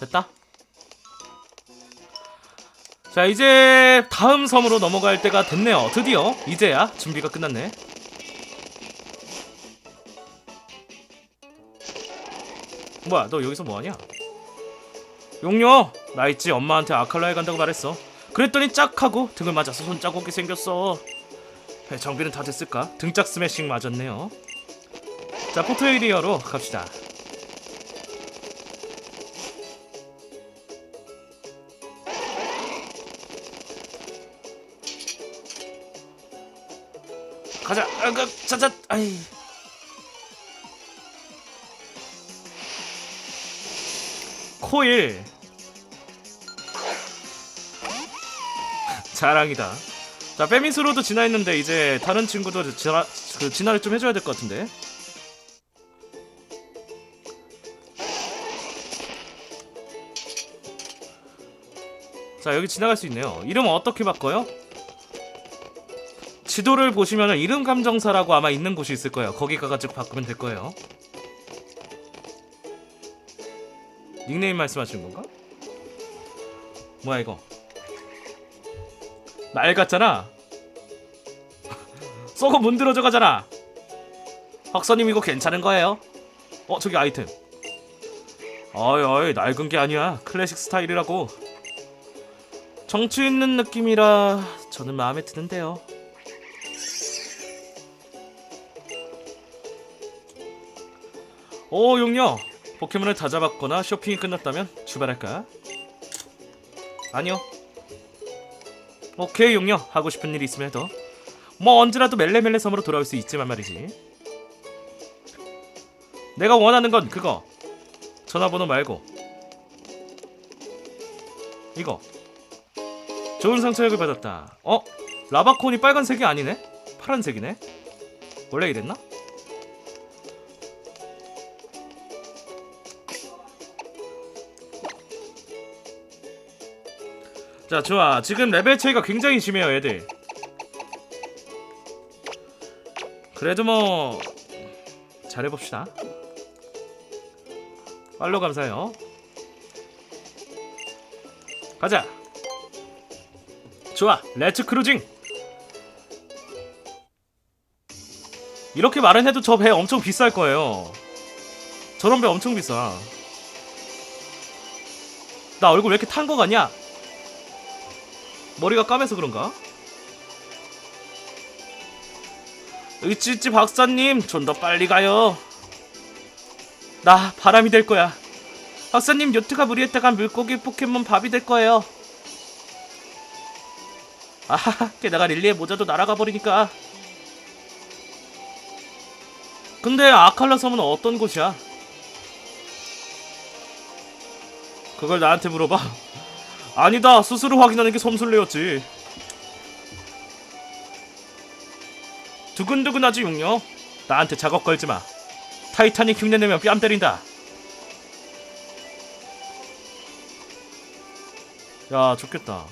됐다. 자 이제 다음 섬으로 넘어갈 때가 됐네요. 드디어 이제야 준비가 끝났네. 뭐야 너 여기서 뭐하냐? 용녀 나 있지 엄마한테 아칼라에 간다고 말했어. 그랬더니 짝 하고 등을 맞아서 손자국이 생겼어. 에, 정비는 다 됐을까? 등짝 스매싱 맞았네요. 자 포토 에리어로 갑시다. 아, 그, 자자. 아이. 코일. 자랑이다. 자, 페미스로도 진화했는데 이제 다른 친구도 진화 그 진화를 좀 해줘야 될 것 같은데. 자, 여기 지나갈 수 있네요. 이름 어떻게 바꿔요? 지도를 보시면 이름 감정사라고 아마 있는 곳이 있을 거예요. 거기 가가지고 바꾸면 될 거예요. 닉네임 말씀하시는 건가? 뭐야 이거? 날 같잖아. 썩어 문드러져 가잖아. 박사님 이거 괜찮은 거예요? 어 저기 아이템. 어이 어이 낡은 게 아니야. 클래식 스타일이라고. 정치 있는 느낌이라 저는 마음에 드는데요. 오 용녀 포켓몬을 다 잡았거나 쇼핑이 끝났다면 출발할까? 아니요 오케이 용녀 하고 싶은 일이 있으면 해도 뭐 언제라도 멜레멜레 섬으로 돌아올 수 있지만 말이지 내가 원하는 건 그거 전화번호 말고 이거 좋은 상처약을 받았다 어? 라바콘이 빨간색이 아니네? 파란색이네? 원래 이랬나? 자 좋아. 지금 레벨 차이가 굉장히 심해요 애들. 그래도 뭐 잘해봅시다. 팔로 감사해요. 가자. 좋아. 렛츠 크루징. 이렇게 말은 해도 저 배 엄청 비쌀 거예요. 저런 배 엄청 비싸. 나 얼굴 왜 이렇게 탄 거 같냐 머리가 까매서 그런가? 으찌찌 박사님 좀 더 빨리 가요. 나 바람이 될 거야. 박사님 요트가 무리했다간 물고기 포켓몬 밥이 될 거예요. 아하하 게다가 릴리의 모자도 날아가 버리니까. 근데 아칼라 섬은 어떤 곳이야? 그걸 나한테 물어봐 아니다. 스스로 확인하는 게 섬술래였지. 두근두근하지 용녀. 나한테 작업 걸지마. 타이타닉 흉내내면 뺨 때린다. 야 좋겠다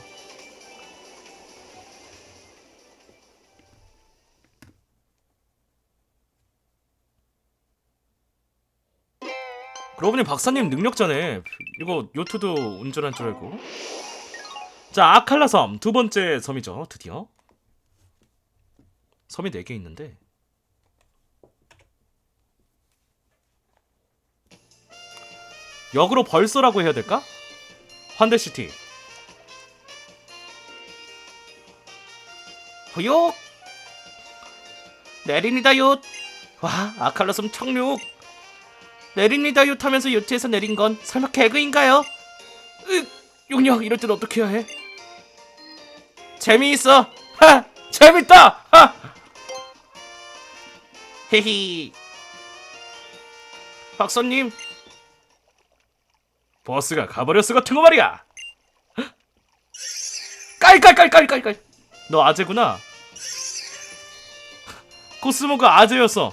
그러고 보니 박사님 능력자네. 이거 요트도 운전한 줄 알고. 자 아칼라 섬. 두 번째 섬이죠. 드디어. 섬이 네 개 있는데. 역으로 벌써라고 해야 될까? 환대시티. 호욕 내린이다 얏와 아칼라 섬 청룡 내립니다 요 타면서 요트에서 내린 건 설마 개그인가요? 으, 용녀 이럴 땐 어떻게 해야 해? 재미있어. 하 재밌다. 하. 헤히 박사님. 버스가 가버렸어 같은 거 말이야. 깔깔깔깔깔깔. 너 아재구나. 코스모가 아재였어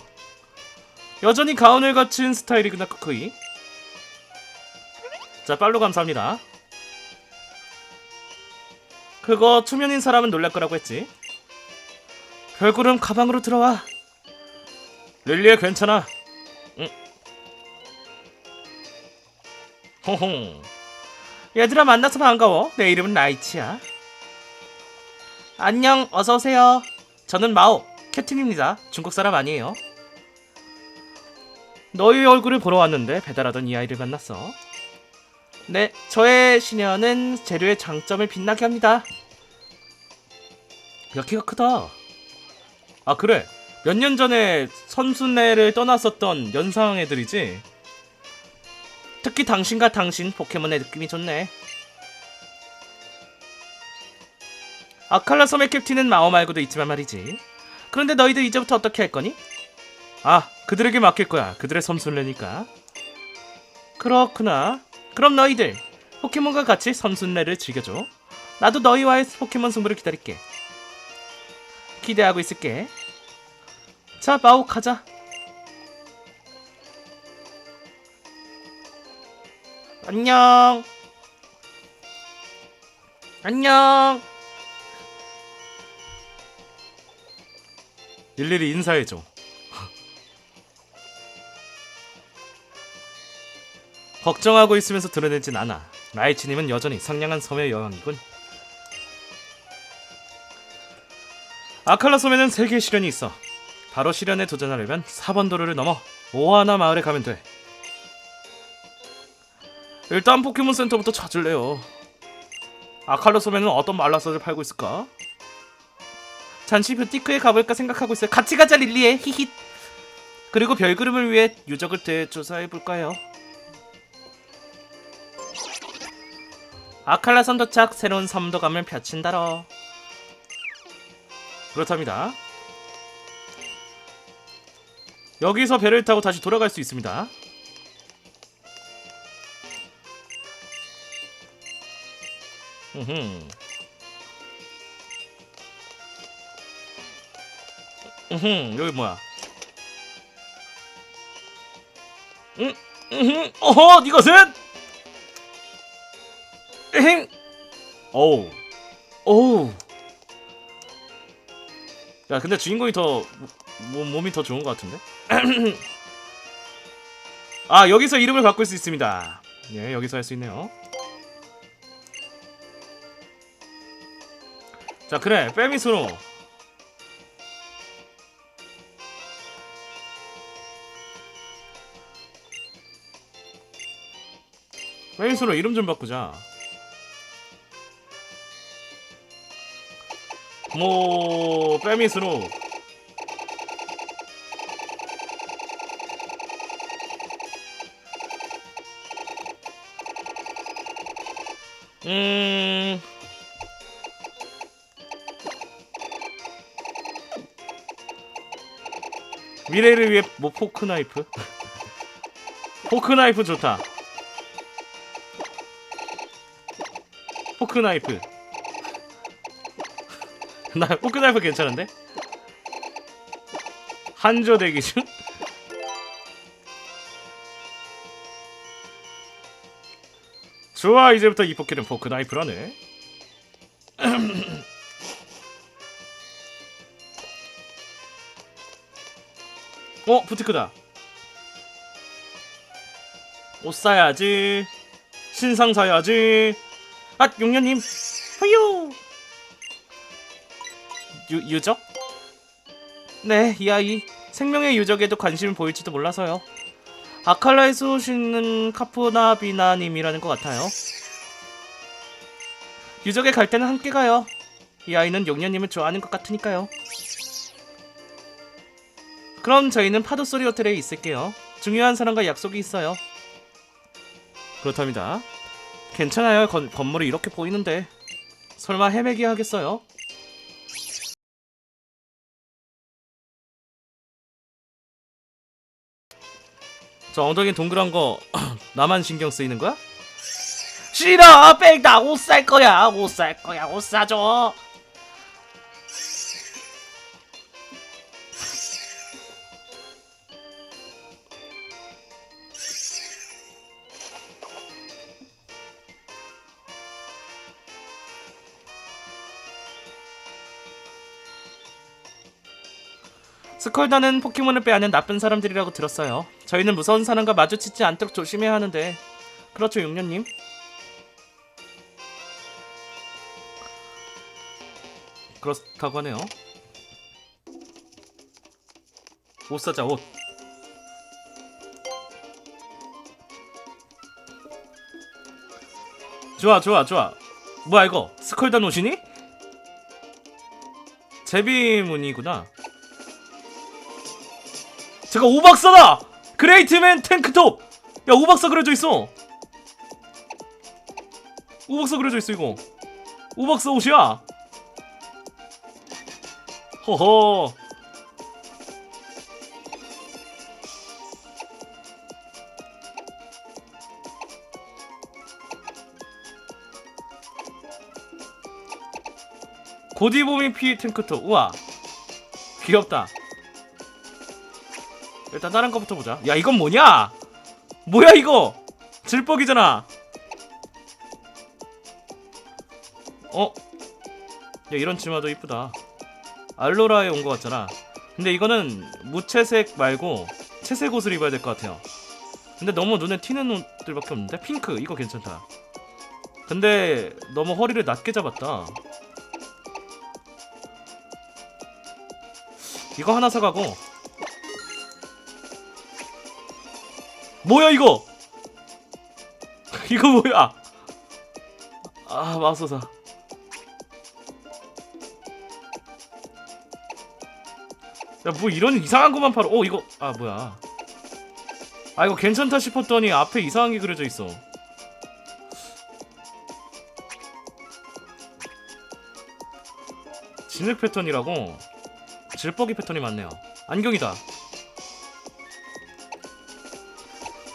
여전히 가운을 갖춘 스타일이구나 쿠쿠이 자 팔로 감사합니다 그거 초면인 사람은 놀랄 거라고 했지 별구름 가방으로 들어와 릴리에 괜찮아 응. 홍홍 얘들아 만나서 반가워. 내 이름은 라이치야. 안녕, 어서 오세요. 저는 마오, 캡틴입니다. 중국 사람 아니에요. 너희 얼굴을 보러 왔는데 배달하던 이 아이를 만났어. 네, 저의 시녀는 재료의 장점을 빛나게 합니다. 야, 키가 크다. 아, 그래. 몇 년 전에 선순례를 떠났었던 연상 애들이지? 특히 당신과 당신 포켓몬의 느낌이 좋네. 아칼라 섬의 캡틴은 마오 말고도 있지만 말이지. 그런데 너희들 이제부터 어떻게 할 거니? 아, 그들에게 맡길 거야. 그들의 섬순례니까. 그렇구나. 그럼 너희들 포켓몬과 같이 섬순례를 즐겨줘. 나도 너희와의 포켓몬 승부를 기다릴게. 기대하고 있을게. 자, 마오 가자. 안녕. 안녕. 일일이 인사해줘. 걱정하고 있으면서 드러내진 않아. 라이치님은 여전히 상냥한 섬의 여왕이군. 아칼라 섬에는 세 개의 시련이 있어. 바로 시련에 도전하려면 4번 도로를 넘어 오하나 마을에 가면 돼. 일단 포켓몬 센터부터 찾을래요. 아칼라 섬에는 어떤 말라서를 팔고 있을까? 잠시 뷰티크에 가볼까 생각하고 있어요. 같이 가자 릴리에 히힛. 그리고 별그름을 위해 유적을 대조사해 볼까요? 아칼라 선 도착 새로운 섬도감을 펼친다러. 그렇답니다. 여기서 배를 타고 다시 돌아갈 수 있습니다. 음흠. 음흠, 여기 뭐야? 음, 음흠, 어허, 이것은? 에헴, 어우, 어우. 야, 근데 주인공이 더 모, 몸이 더 좋은 것 같은데? 아, 여기서 이름을 바꿀 수 있습니다. 예, 여기서 할 수 있네요. 자, 그래, 빼미스로. 페이스로 이름 좀 바꾸자. 뭐 빼미스로. 음. 미래를 위해 뭐 포크 나이프? 포크 나이프 좋다. 포크 나이프 나 포크 나이프 괜찮은데? 한조 대기 중? 좋아 이제부터 이 포켓은 포크 나이프라네. 어 부티크다. 옷 사야지. 신상 사야지. 아 용녀님 유, 유적? 네, 이 아이 생명의 유적에도 관심을 보일지도 몰라서요. 아칼라에서 오시는 카푸나비나님이라는 것 같아요. 유적에 갈 때는 함께 가요. 이 아이는 용녀님을 좋아하는 것 같으니까요. 그럼 저희는 파도소리 호텔에 있을게요. 중요한 사람과 약속이 있어요. 그렇답니다. 괜찮아요. 건, 건물이 이렇게 보이는데 설마 헤매기 하겠어요? 저 엉덩이 동그란 거 나만 신경 쓰이는 거야? 싫어 뺑다 옷 살 거야 옷 살 거야 옷 사줘 스컬다는 포켓몬을 빼앗는 나쁜 사람들이라고 들었어요. 저희는 무서운 사람과 마주치지 않도록 조심해야 하는데. 그렇죠 육년님? 그렇다고 하네요. 옷 사자 옷. 좋아 좋아 좋아. 뭐야 이거? 스컬단 옷이니? 제비문이구나. 제가 오박사다! 그레이트맨 탱크톱. 야 오박사 그려져 있어. 오박사 그려져 있어 이거. 오박사 옷이야. 허허. 고디보미 피 탱크톱. 우와. 귀엽다. 일단 다른 거부터 보자. 야 이건 뭐냐? 뭐야 이거? 질뻑이잖아. 어? 야 이런 치마도 이쁘다. 알로라에 온 것 같잖아. 근데 이거는 무채색 말고 채색 옷을 입어야 될 것 같아요. 근데 너무 눈에 튀는 옷들밖에 없는데 핑크 이거 괜찮다. 근데 너무 허리를 낮게 잡았다. 이거 하나 사가고 뭐야 이거? 이거 뭐야? 아 마소사. 야뭐 이런 이상한 것만 팔어. 어 이거 아 뭐야? 아 이거 괜찮다 싶었더니 앞에 이상한 게 그려져 있어. 진흙 패턴이라고 질퍽이 패턴이 많네요. 안경이다.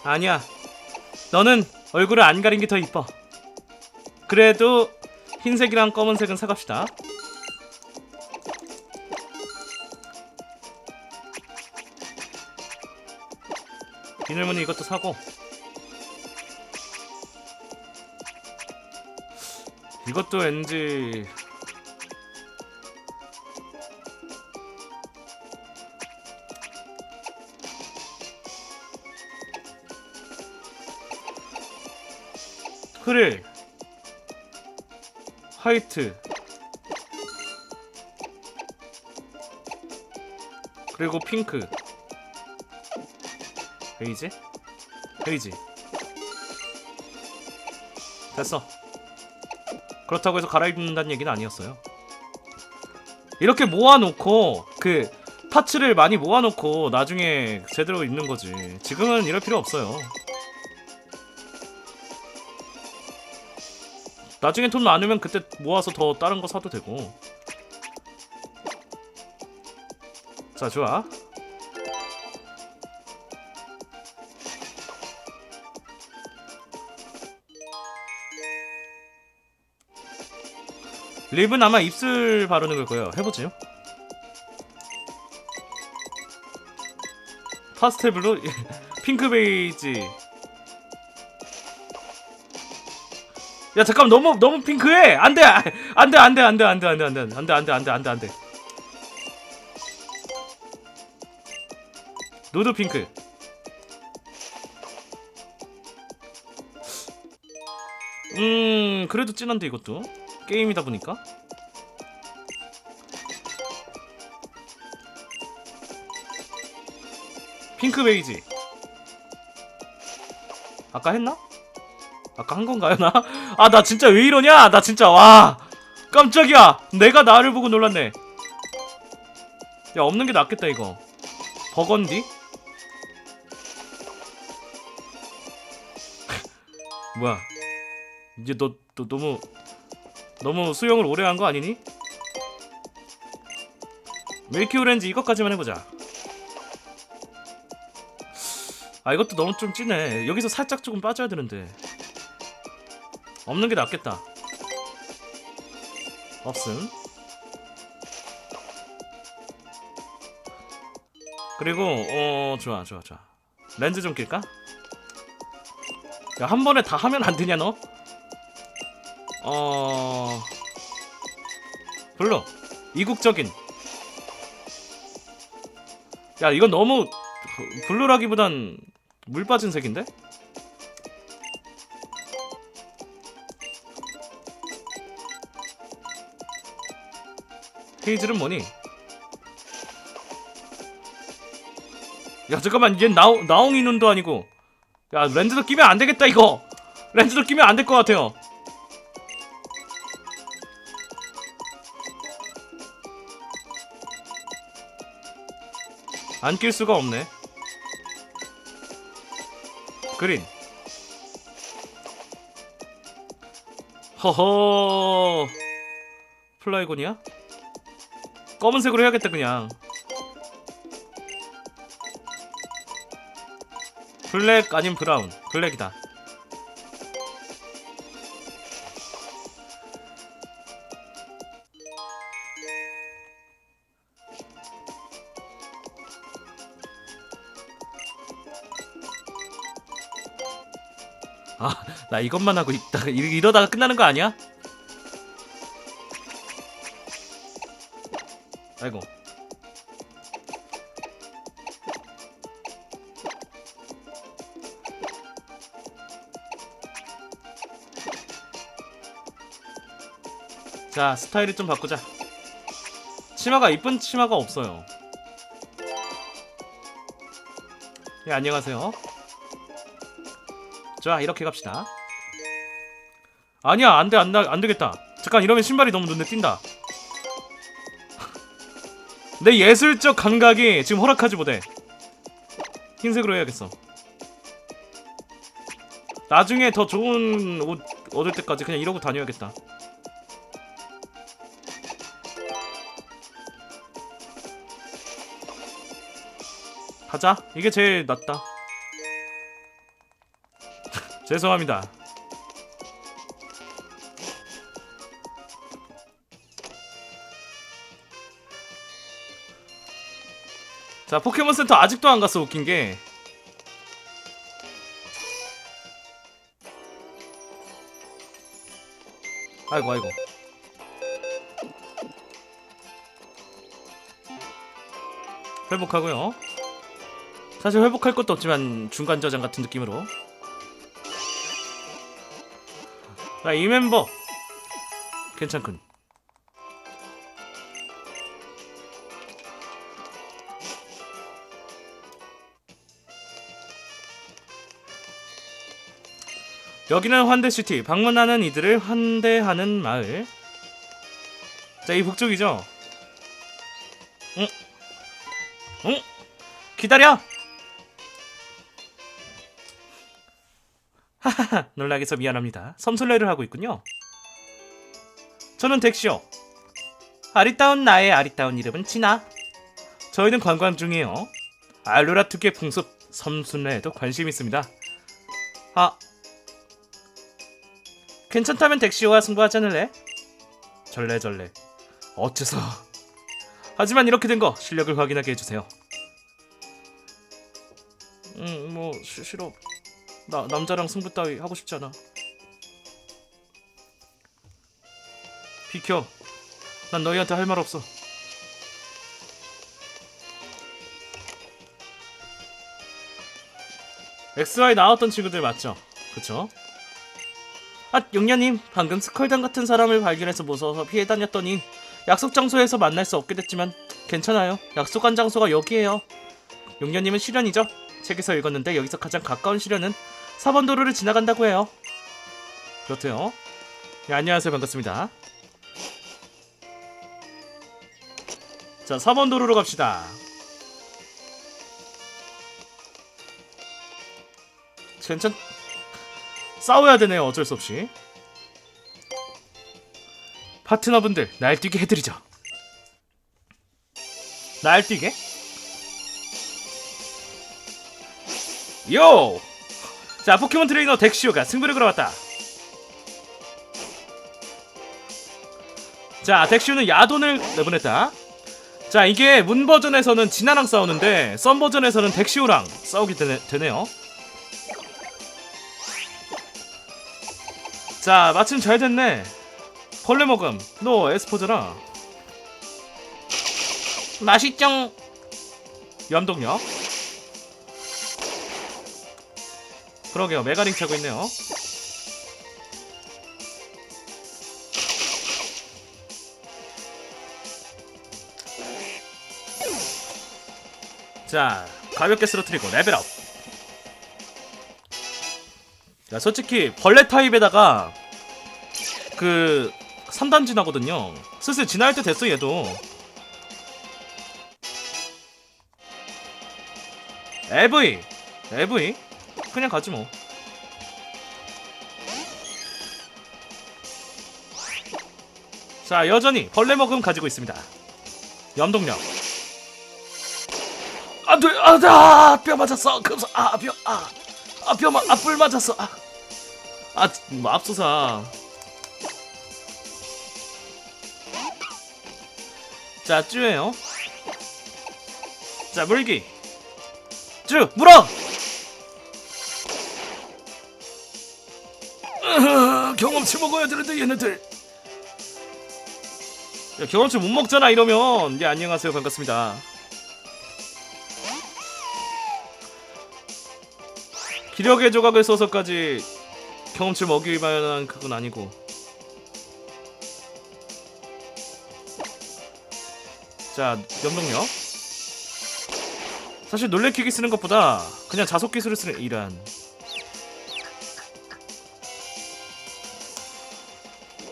아니야. 너는 얼굴을 안 가린 게 더 이뻐. 그래도 흰색이랑 검은색은 사갑시다. 비늘무늬 이것도 사고. 이것도 왠지 흐릴. 화이트. 그리고 핑크. 베이지? 베이지. 됐어. 그렇다고 해서 갈아입는다는 얘기는 아니었어요. 이렇게 모아놓고 그 파츠를 많이 모아놓고 나중에 제대로 입는 거지. 지금은 이럴 필요 없어요 나중에 돈 많으면 그때 모아서 더 다른 거 사도 되고. 자, 좋아. 립은 아마 입술 바르는 걸 거예요. 해보죠. 파스텔 블루, 핑크 베이지. 야 잠깐 너무 너무 핑크해 안돼 안돼 안돼 안돼 안돼 안돼 안돼 안돼 안돼 안돼 안돼 안돼 누드 핑크 음 그래도 진한데 이것도 게임이다 보니까 핑크 베이지 아까 했나? 아까 한 건가요 나? 아 나 진짜 왜 이러냐? 나 진짜 와 깜짝이야 내가 나를 보고 놀랐네 야 없는 게 낫겠다 이거 버건디? 뭐야 이제 너, 너 너무 너무 수영을 오래 한 거 아니니? 밀키 오렌지 이것까지만 해보자 아 이것도 너무 좀 진해 여기서 살짝 조금 빠져야 되는데 없는 게 낫겠다. 없음. 그리고 어 좋아 좋아 좋아. 렌즈 좀 낄까? 야 한 번에 다 하면 안 되냐 너? 어 별로 이국적인. 야 이건 너무 블루라기보단 물 빠진 색인데? 헤이즐은 뭐니? 야 잠깐만 얘 나옹 나옹이 눈도 아니고 야 렌즈도 끼면 안 되겠다 이거 렌즈도 끼면 안 될 것 같아요. 안 낄 수가 없네. 그린. 허허. 플라이곤이야? 검은색으로 해야겠다 그냥. 블랙 아님 브라운. 블랙이다. 아, 나 이것만 하고 있다가 이- 이러다가 끝나는 거 아니야? 아이고. 자, 스타일을 좀 바꾸자. 치마가 이쁜 치마가 없어요. 예, 안녕하세요. 자, 이렇게 갑시다. 아니야, 안 돼, 안, 나, 안 되겠다. 잠깐, 이러면 신발이 너무 눈에 띈다. 내 예술적 감각이 지금 허락하지 못해. 흰색으로 해야겠어. 나중에 더 좋은 옷 얻을 때까지 그냥 이러고 다녀야겠다. 가자. 이게 제일 낫다. 죄송합니다. 자, 포켓몬 센터 아직도 안 갔어, 웃긴 게. 아이고, 아이고. 회복하고요. 사실 회복할 것도 없지만 중간 저장 같은 느낌으로. 자, 이 멤버 괜찮군. 여기는 환대시티. 방문하는 이들을 환대하는 마을. 자, 이 북쪽이죠? 응? 응? 기다려! 하하하, 놀라게 해서 미안합니다. 섬술래를 하고 있군요. 저는 덱시오. 아리따운 나의 아리따운 이름은 진아. 저희는 관광 중이에요. 알로라 특유의 풍습, 섬순례에도 관심 있습니다. 아, 괜찮다면 덱시오와 승부하지 않을래? 절레절레. 어째서? 하지만 이렇게 된 거 실력을 확인하게 해주세요. 음, 뭐 시- 싫어. 나 남자랑 승부 따위 하고 싶지 않아. 비켜. 난 너희한테 할 말 없어. XY 나왔던 친구들 맞죠? 그쵸? 아, 용녀님, 방금 스컬단 같은 사람을 발견해서 무서워서 피해 다녔더니 약속 장소에서 만날 수 없게 됐지만 괜찮아요. 약속한 장소가 여기예요. 용녀님은 실현이죠? 책에서 읽었는데 여기서 가장 가까운 실현은 4번 도로를 지나간다고 해요. 그렇대요. 네, 안녕하세요. 반갑습니다. 자, 4번 도로로 갑시다. 괜찮... 싸워야 되네요. 어쩔 수 없이. 파트너분들, 날뛰게 해드리죠. 날뛰게? 요! 자, 포켓몬 트레이너 덱시오가 승부를 걸어왔다. 자, 덱시오는 야돈을 내보냈다. 자, 이게 문 버전에서는 진아랑 싸우는데 썬 버전에서는 덱시오랑 싸우게 되네, 되네요. 자 마침 잘 됐네. 벌레 먹음. 너 에스포잖아 맛있쩡 염동력 그러게요 메가링 차고 있네요. 자 가볍게 쓰러뜨리고 레벨업. 야 솔직히 벌레 타입에다가 그 3단 지나거든요 슬슬 지나갈 때 됐어 얘도 에브이 에브이 그냥 가지 뭐 자, 여전히 벌레 먹음 가지고 있습니다. 염동력. 안 돼, 아, 아, 뼈 맞았어. 급사, 아, 뼈, 아, 아, 뼈, 마, 아, 뿔 맞았어. 아, 아, 뭐, 앞서사. 자, 쭈예요. 자, 물기. 쭈, 물어. 경험치 먹어야 되는데 얘네들. 야, 경험치 못 먹잖아 이러면 예 안녕하세요 반갑습니다 기력의 조각을 써서까지 경험치 먹일 만한 그건 아니고. 자 염동력. 사실 놀래키기 쓰는 것보다 그냥 자속 기술을 쓰는 이란.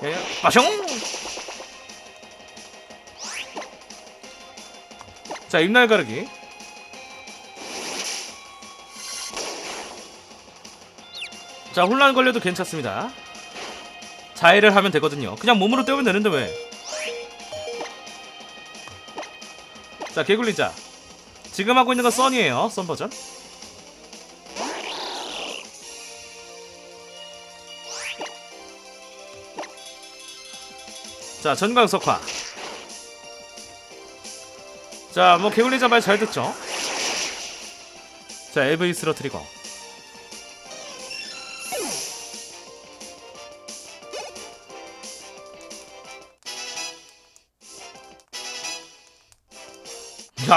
야야 빠숑! 자 입날 가르기 자 혼란 걸려도 괜찮습니다. 자해를 하면 되거든요. 그냥 몸으로 때우면 되는데 왜? 자 개굴리자. 지금 하고 있는 건 썬이에요 썬 버전. 자 전광석화. 자, 뭐 개굴리자 말 잘 듣죠? 자, LV 쓰러트리고.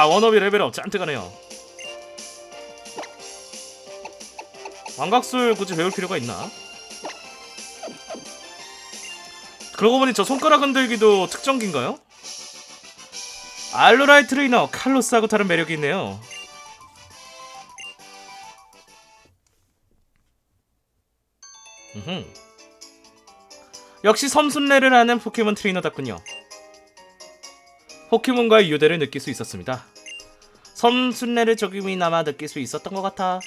야, 원업이 레벨업 짠뜩 하네요. 왕각술 굳이 배울 필요가 있나? 그러고 보니 저 손가락 흔들기도 특정기인가요? 알로라이 트레이너 칼로스하고 다른 매력이 있네요. 음흠. 역시 섬순례를 하는 포켓몬 트레이너답군요. 포켓몬과의 유대를 느낄 수 있었습니다. 섬순례를 조금이나마 느낄 수 있었던 것 같아.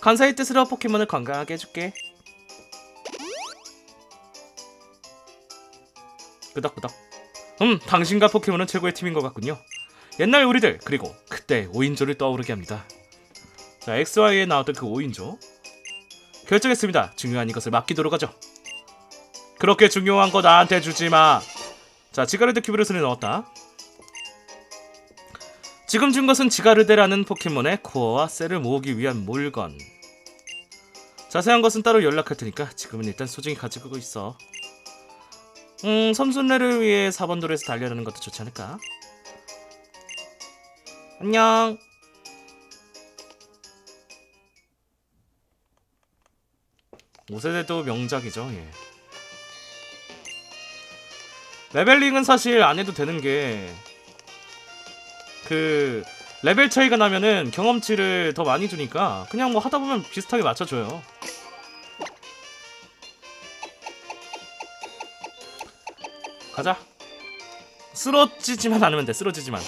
간사의 뜻으로 포켓몬을 건강하게 해줄게. 끄덕끄덕. 음, 당신과 포켓몬은 최고의 팀인 것 같군요. 옛날 우리들 그리고 그때 5인조를 떠오르게 합니다. 자, XY에 나왔던 그 5인조 결정했습니다. 중요한 이것을 맡기도록 하죠. 그렇게 중요한 거 나한테 주지 마. 자, 지가르드 큐브레스를 넣었다. 지금 준 것은 지가르데라는 포켓몬의 코어와 셀을 모으기 위한 물건. 자세한 것은 따로 연락할 테니까 지금은 일단 소중히 가지고 있어. 음, 섬순례를 위해 4번 도로에서 달려가는 것도 좋지 않을까? 안녕. 오세대도 명작이죠. 예. 레벨링은 사실 안 해도 되는 게 그 레벨 차이가 나면은 경험치를 더 많이 주니까 그냥 뭐 하다 보면 비슷하게 맞춰줘요. 가자. 쓰러지지만 않으면 돼. 쓰러지지만.